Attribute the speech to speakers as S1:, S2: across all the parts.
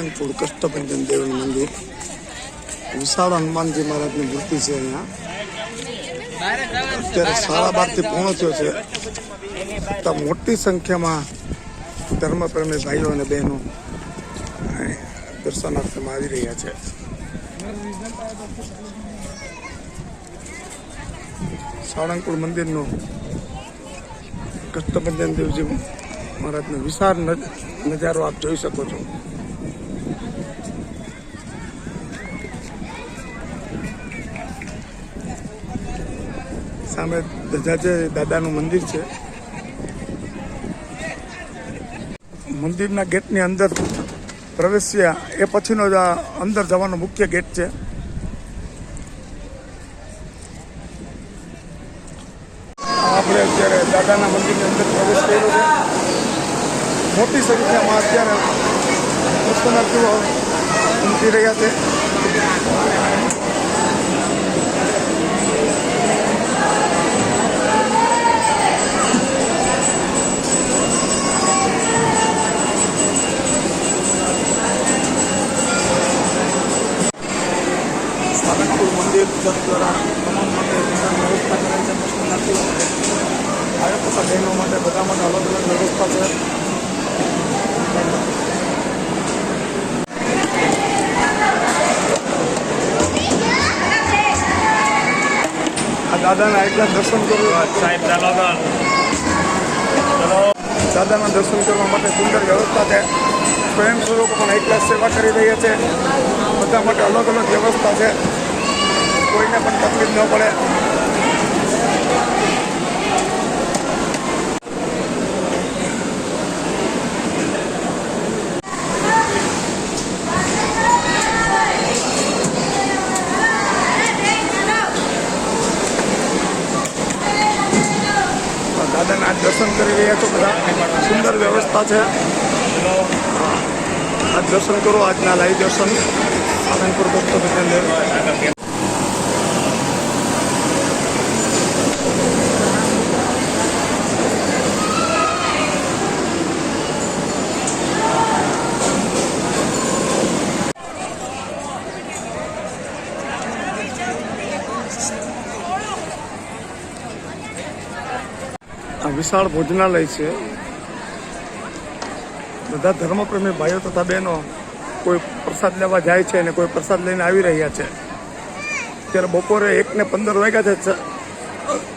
S1: સારંગપુર કષ્ટભંજન દેવનું મંદિર. વિશાળ હનુમાનજી મહારાજની મૂર્તિ છે અહીંયા. અત્યારે સાડા બારથી થયો છે. છતાં મોટી સંખ્યામાં ધર્મપ્રેમી ભાઈઓ અને બહેનો દર્શનાર્થમાં આવી રહ્યા છે. સાળંગપુર મંદિરનું કષ્ટભંજન દેવજી મહારાજનો વિશાળ નજ- નજારો આપ જોઈ શકો છો. સામે ધજાજે દાદાનું મંદિર છે. મંદિરના ગેટની અંદર પ્રવેશ્યા, એ પછીનો જ અંદર જવાનો મુખ્ય ગેટ છે. આપણે અત્યારે દાદાના મંદિરની અંદર પ્રવેશ કર્યો છે. મોટી સંખ્યામાં અત્યારે દર્શનાર્થીઓ ઉમટી રહ્યા છે. મંદિર ટ્રસ્ટ દ્વારા તમામ માટે વિશાળ વ્યવસ્થા કરેલ છે દર્શનાર્થીઓ ભાઈઓ તથા બહેનો માટે બધા માટે અલગ અલગ વ્યવસ્થા છે આ દાદાના એકલા દર્શન કર્યું
S2: સાહેબ ચાલો
S1: દાદાના દર્શન કરવા માટે સુંદર વ્યવસ્થા છે. સ્વયંસેવકો પણ એકલા સેવા કરી રહ્યા છે. બધા માટે અલગ અલગ વ્યવસ્થા છે. કોઈને પણ તકલીફ ન પડે. દાદાના દર્શન કરી રહ્યા છો બધા. સુંદર વ્યવસ્થા છે. આજ દર્શન કરો, આજના લાઈવ દર્શન. આનંદપુર ભક્તો વિદ્યાલય વિશાળ ભોજનાલય છે. બધા ધર્મપ્રેમી ભાઈઓ તથા બહેનો કોઈ પ્રસાદ લેવા જાય છે અને કોઈ પ્રસાદ લઈને આવી રહ્યા છે. ત્યારે બપોરે એક ને પંદર વાગ્યા છે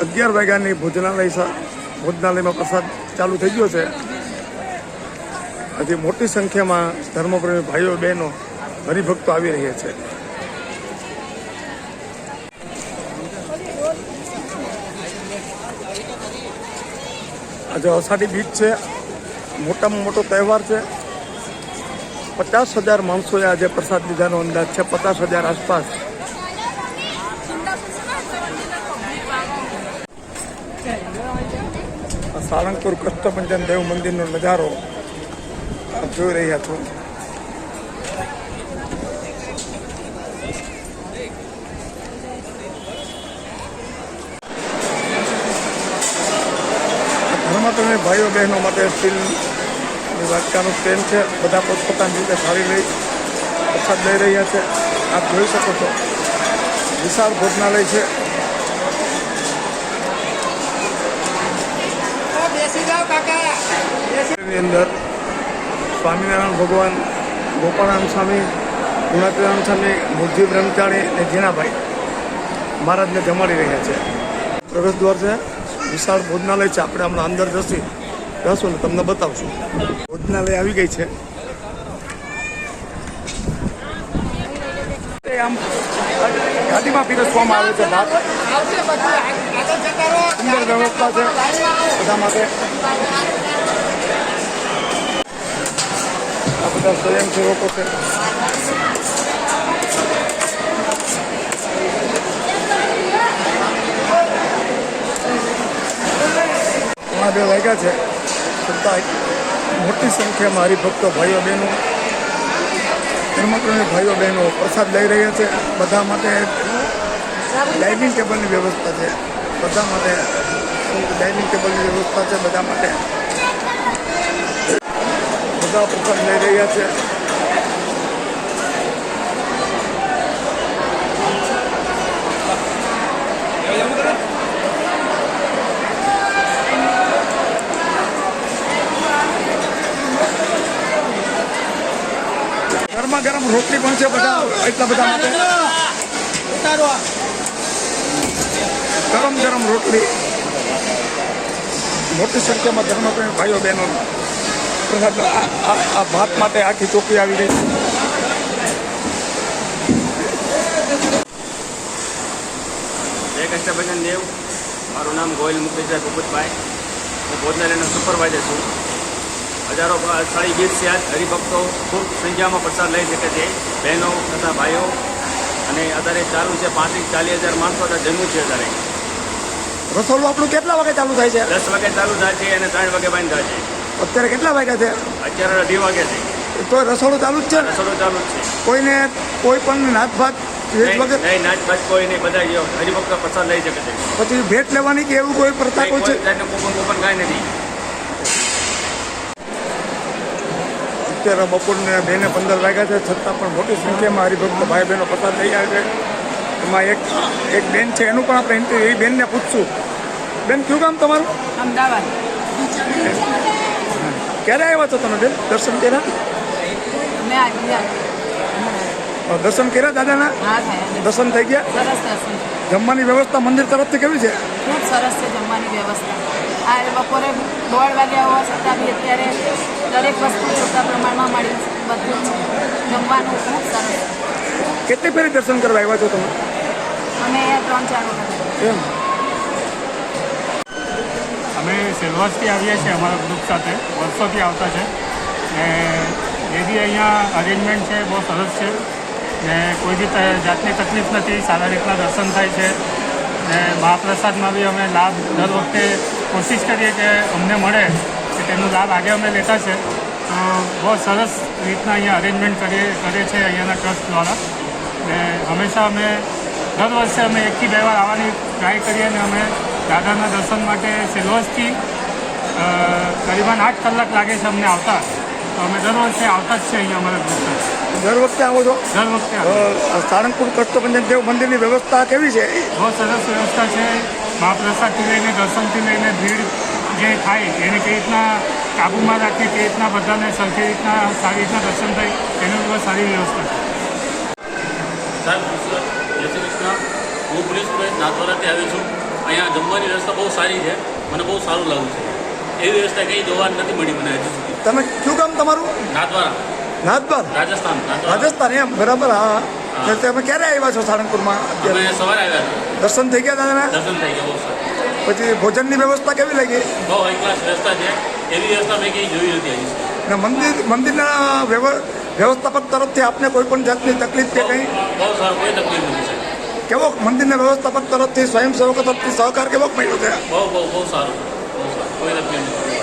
S1: અગિયાર વાગ્યાની ભોજનાલય ભોજનાલયમાં પ્રસાદ ચાલુ થઈ ગયો છે. હજી મોટી સંખ્યામાં ધર્મપ્રેમી ભાઈઓ, બહેનો, હરિભક્તો આવી રહ્યા છે. આજે અષાઢી બીજ છે, મોટામાં મોટો તહેવાર છે. પચાસ હજાર માણસોએ આજે પ્રસાદ લીધાનો અંદાજ છે, પચાસ હજાર આસપાસ. સાળંગપુર કષ્ટભંજન દેવ મંદિરનો નજારો જોઈ રહ્યા છો. ધર્મપ્રેમી ભાઈઓ બહેનો માટે સ્ટીલની વાટકાનું સ્ટેન્ડ છે. બધા પોતપોતાની રીતે થાળી લઈ પ્રસાદ લઈ રહ્યા છે. આપ જોઈ શકો છો. વિશાળ ભોજનાલય છે.
S3: બેસી
S1: એની અંદર સ્વામિનારાયણ ભગવાન ગોપાળામ સ્વામી ગુણાતીરામ સ્વામી મુરજી બ્રહ્મચારી અને જીણાભાઈ મહારાજને જમાડી રહ્યા છે. પ્રવેશ દ્વાર છે. વિશાળ ભોજનાલય છે. આપણે હમણાં અંદર જશી. જશું ને તમને બતાવશું. ભોજનાલય આવી ગઈ છે. આમ ગાડીમાં પીરસવામાં આવે છે. સુંદર વ્યવસ્થા છે. બધા માટે. આ બધા સ્વયંસેવકો છે. ઘણા બે વાગ્યા છે. છતાં મોટી સંખ્યામાં હરિભક્તો ભાઈઓ બહેનો, ધર્મપ્રેમી ભાઈઓ બહેનો પ્રસાદ લઈ રહ્યા છે. બધા માટે ડાઇનિંગ ટેબલની વ્યવસ્થા છે. બધા માટે ડાઇનિંગ ટેબલની વ્યવસ્થા છે. બધા માટે બધા પ્રસાદ લઈ રહ્યા છે. ગરમા ગરમ રોટલી પણ છે બધા. એટલા બધા માટે. ગરમ ગરમ રોટલી. મોટી સંખ્યામાં ધર્મપ્રેમી ભાઈઓ બહેનો. આ- ભાત માટે આખી ચોકી આવી રહી છે.
S2: કષ્ટભજન દેવ. મારું નામ ગોયલ મુકેશભાઈ ભૂપતભાઈ. હું ભોજનાલયનો સુપરવાઇઝર છું. હજારો સ્થળી ગીત છે આજ હરિભક્તો ખૂબ સંખ્યામાં પ્રસાદ લઈ શકે છે. બહેનો તથા ભાઈઓ. અને અત્યારે ચાલુ છે પાંત્રીસ ચાલીસ હજાર માણસો અત્યારે જન્મ છે અત્યારે.
S1: રસોડું આપણું કેટલા વાગે ચાલુ થાય છે?
S2: દસ વાગે ચાલુ થાય છે અને ત્રણ વાગે બંધ થાય છે.
S1: અત્યારે કેટલા વાગ્યા છે?
S2: અત્યારે અઢી વાગે છે.
S1: તો રસોડું ચાલુ જ છે?
S2: રસોડું ચાલુ જ છે.
S1: કોઈને કોઈ પણ નાત ભાત પછી ભેટ લેવાની કે એવું કોઈ પ્રથા કોઈ છે?
S2: કૂપન કૂપન કાંઈ નથી.
S1: અત્યારે બપોરને બે ને પંદર વાગ્યા છે છતાં પણ મોટી સંખ્યામાં હરિભક્ત ભાઈ બહેનો પસાર થઈ ગયા છે. એમાં એક એક બેન છે એનું પણ આપણે ઇન્ટરવ્યુ એ બેનને પૂછશું. બેન કયું કામ તમારું?
S4: અમદાવાદ.
S1: ક્યારે આવ્યા છો તમે બેન? દર્શન કર્યા? દર્શન કર્યા દાદાના? દર્શન થઈ ગયા? જમવાની વ્યવસ્થા મંદિર તરફથી કેવી છે?
S4: ખૂબ સરસ છે જમવાની વ્યવસ્થા. આ બપોરે દોઢ વાગ્યા હોવા છતાં બી અત્યારે દરેક વસ્તુ પૂરતા પ્રમાણમાં મળી બધું જ જમવાનું ખૂબ સરસ.
S1: કેટલી ફેરી દર્શન કરવા આવ્યા છો તમે?
S4: અમે ત્રણ ચાર વખત
S5: અમે સિલ્વર્સથી આવીએ છીએ અમારા ગ્રુપ સાથે વર્ષોથી આવતા છે. ને જે બી અહીંયા અરેન્જમેન્ટ છે બહુ સરસ છે. ને કોઈ બી જાતની તકલીફ નથી સારા રીતના દર્શન થાય છે. ને મહાપ્રસાદમાં બી અમે લાભ દર વખતે કોશિશ કરીએ કે અમને મળે. તેનો લાભ આજે અમે લેતા છે. તો બહુ સરસ રીતના અહીંયા અરેન્જમેન્ટ કરીએ કરે છે અહીંયાના ટ્રસ્ટ દ્વારા. ને હંમેશા અમે દર વર્ષે અમે એકથી બે વાર આવવાની ટ્રાય કરીએ અને અમે દાદાના દર્શન માટે સેલવાસથી કરીબન આઠ કલાક લાગે છે અમને આવતા. તો અમે દર વર્ષે આવતા જ છે અહીંયા અમારા દર્શન
S1: દર વખતે આવો છો?
S5: દર વખતે
S1: સારંગપુર કષ્ટભંજન દેવ મંદિરની વ્યવસ્થા કેવી છે?
S5: બહુ સરસ વ્યવસ્થા છે. મહાપ્રસાદથી લઈને દર્શનથી લઈને ભીડ જે થાય એને કઈ રીતના કાબૂમાં રાખીએ કઈ રીતના બધાને સરખી રીતના સારી રીતના દર્શન થાય એની ઉપર સારી વ્યવસ્થા છે.
S6: સાહેબ જય શ્રી કૃષ્ણ. હું પોલીસ નાથવાડાથી આવી છું. અહીંયા જમવાની વ્યવસ્થા બહુ સારી છે. મને બહુ સારું લાગ્યું છે. એવી વ્યવસ્થા કંઈ જોવા નથી મળી મને હજુ સુધી.
S1: તમે શું કામ તમારું?
S6: નાથવાડા.
S1: નાથબાર
S6: રાજસ્થાન
S1: રાજસ્થાન એમ બરાબર હા. તમે ક્યારે આવ્યા છો સાળંગપુરમાં?
S6: સવારે આવ્યા
S1: દર્શન થઈ ગયા દાદા
S6: દર્શન થઈ ગયા બહુ સારું.
S1: પછી ભોજનની વ્યવસ્થા કેવી લાગી?
S6: બહુ હાઈ ક્લાસ વ્યવસ્થા છે. એવી વ્યવસ્થા મેં કંઈ જોઈ નથી હજી.
S1: ને મંદિર મંદિરના વ્યવ- વ્યવસ્થાપક તરફથી આપને કોઈ પણ જાતની તકલીફ કે કંઈ?
S6: બહુ બહુ કોઈ તકલીફ નથી
S1: કેવો મંદિરના વ્યવસ્થાપક તરફથી સ્વયંસેવકો તરફથી સહકાર કેવો મળ્યો છે?
S6: બહુ બહુ બહુ બહુ સારું. કોઈ તકલીફ નથી.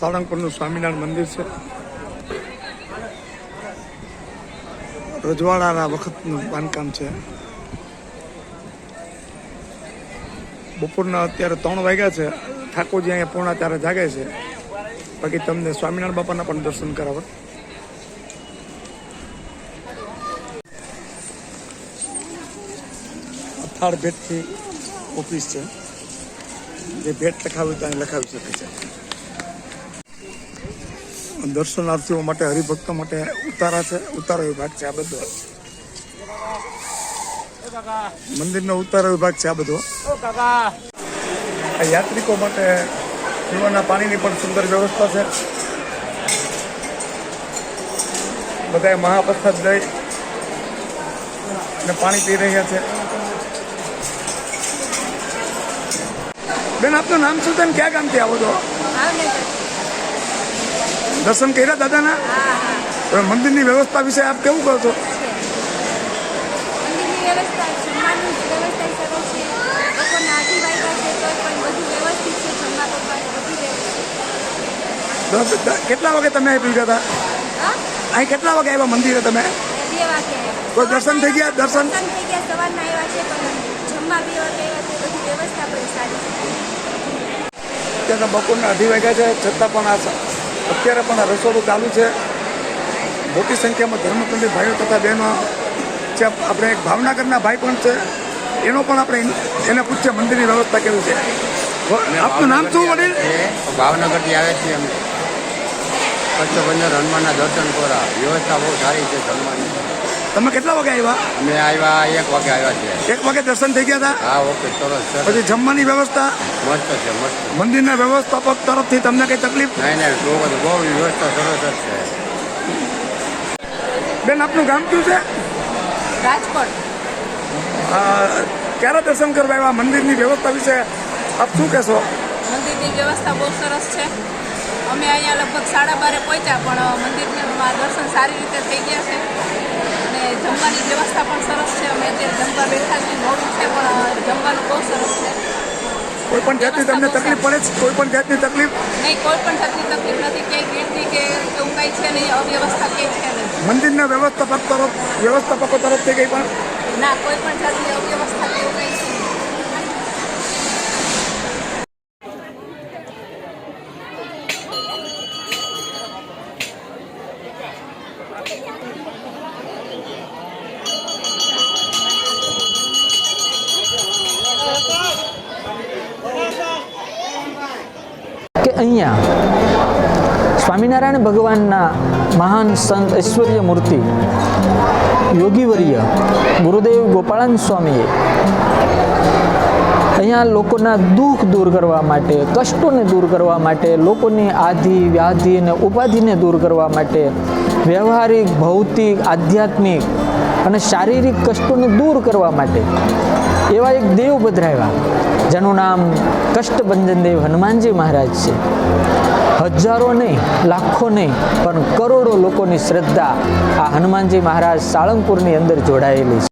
S1: સાળંગપુરનું સ્વામિનારાયણ મંદિર છે. રજવાડાના વખતનું બાંધકામ છે. બપોરના અત્યારે ત્રણ વાગ્યા છે. ઠાકોરજી અહીંયા પૂર્ણા ત્યારે જાગે છે. બાકી તમને સ્વામિનારાયણ બાપાના પણ દર્શન કરાવે અથાળ ભેટથી ઓફિસ છે. જે ભેટ લખાવી તો અહીં લખાવી શકે છે. દર્શનાર્થીઓ માટે, હરિભક્તો માટે ઉતારા છે. ઉતારા વિભાગ છે આ બધો. મંદિરનો ઉત્તર વિભાગ છે આ બધો. યાત્રિકો માટે પીવાના પાણીની પણ સુંદર વ્યવસ્થા છે. બધાએ મહાપ્રસાદ લઈ અને પાણી પી રહ્યા છે. બેન આપનું નામ શું છે ને? ક્યાં ગામથી આવો છો? દર્શન કર્યા દાદાના? મંદિર મંદિરની વ્યવસ્થા વિશે આપ કેવું કહો છો?
S7: વ્યવસ્થા જમવાની વ્યવસ્થા સરસ છે. લોકોના આઠી વાગ્યા છે તો પણ બધું વ્યવસ્થિત છે જમવા પકવાન બધું વ્યવસ્થિત
S1: કેટલા વાગે તમે આવી પીધા હતા? અહીં કેટલા વાગે આવ્યા મંદિરે તમે?
S7: બે વાગે
S1: કોઈ દર્શન થઈ ગયા? દર્શન?
S7: થઈ ગયા સવારના આવ્યા છે પણ જમવા બે વાગે આવ્યા છે બધી વ્યવસ્થા પણ સારી છે.
S1: અત્યારે બપોરના અઢી વાગ્યા છે છતાં પણ આ અત્યારે પણ આ રસોડું ચાલુ છે. મોટી સંખ્યામાં ધર્મતંત્રી ભાઈઓ તથા બહેનો છે. આપણે એક ભાવનગરના ભાઈ પણ છે. એનો પણ આપણે એને પૂછીએ મંદિરની વ્યવસ્થા કેવી છે. આપનું નામ શું વડીલ?
S3: ભાવનગરથી આવે છીએ અમે
S8: કષ્ટભંજન હનુમાનના દર્શન કરવા. વ્યવસ્થા બહુ સારી છે હનુમાનની
S1: તમે કેટલા વાગે આવ્યા?
S8: અમે આવ્યા એક વાગે આવ્યા છે
S1: એક વાગે દર્શન થઈ ગયા હતા?
S8: હા ઓકે સરસ છે
S1: પછી જમવાની વ્યવસ્થા?
S8: મસ્ત છે મસ્ત.
S1: મંદિરના વ્યવસ્થાપક તરફથી તમને કઈ તકલીફ?
S8: નહીં નહીં બહુ વ્યવસ્થા સરસ જ છે.
S1: બેન આપનું ગામ કયું છે?
S4: રાજકોટ.
S1: ક્યારે દર્શન કરવા આવ્યા? મંદિરની વ્યવસ્થા વિશે આપ શું કહેશો?
S4: મંદિરની વ્યવસ્થા બહુ સરસ છે. અમે અહીંયા લગભગ સાડા બારે પહોંચ્યા પણ મંદિરમાં દર્શન સારી રીતે થઈ ગયા છે. અને જમવાની વ્યવસ્થા પણ સરસ છે. અમે અત્યારે જમવા બેઠા છીએ મોડું છે પણ જમવાનું બહુ સરસ છે.
S1: કોઈ પણ જાતની તમને તકલીફ પડે છે? કોઈ પણ જાતની તકલીફ?
S4: નહીં કોઈ પણ જાતની તકલીફ નથી. ક્યાંય ગીરતી કે એવું કાંઈ છે નહીં અવ્યવસ્થા કે છે નહીં.
S1: મંદિરના વ્યવસ્થાપક તરફ વ્યવસ્થાપકો તરફથી કંઈ પણ?
S4: ના કોઈ પણ જાતની અવ્યવસ્થા
S9: અહીંયા સ્વામિનારાયણ ભગવાનના મહાન સંત ઐશ્વર્ય મૂર્તિ યોગીવર્ય ગુરુદેવ ગોપાળાન સ્વામીએ અહીંયા લોકોના દુઃખ દૂર કરવા માટે, કષ્ટોને દૂર કરવા માટે, લોકોની આધિ, વ્યાધિ અને ઉપાધિને દૂર કરવા માટે વ્યવહારિક, ભૌતિક, આધ્યાત્મિક અને શારીરિક કષ્ટોને દૂર કરવા માટે એવા એક દેવ પધરાવ્યા જેનું નામ કષ્ટભંજન દેવ હનુમાનજી મહારાજ છે. હજારો નહીં, લાખો નહીં, પણ કરોડો લોકોની શ્રદ્ધા આ હનુમાનજી મહારાજ સાળંગપુરની અંદર જોડાયેલી છે.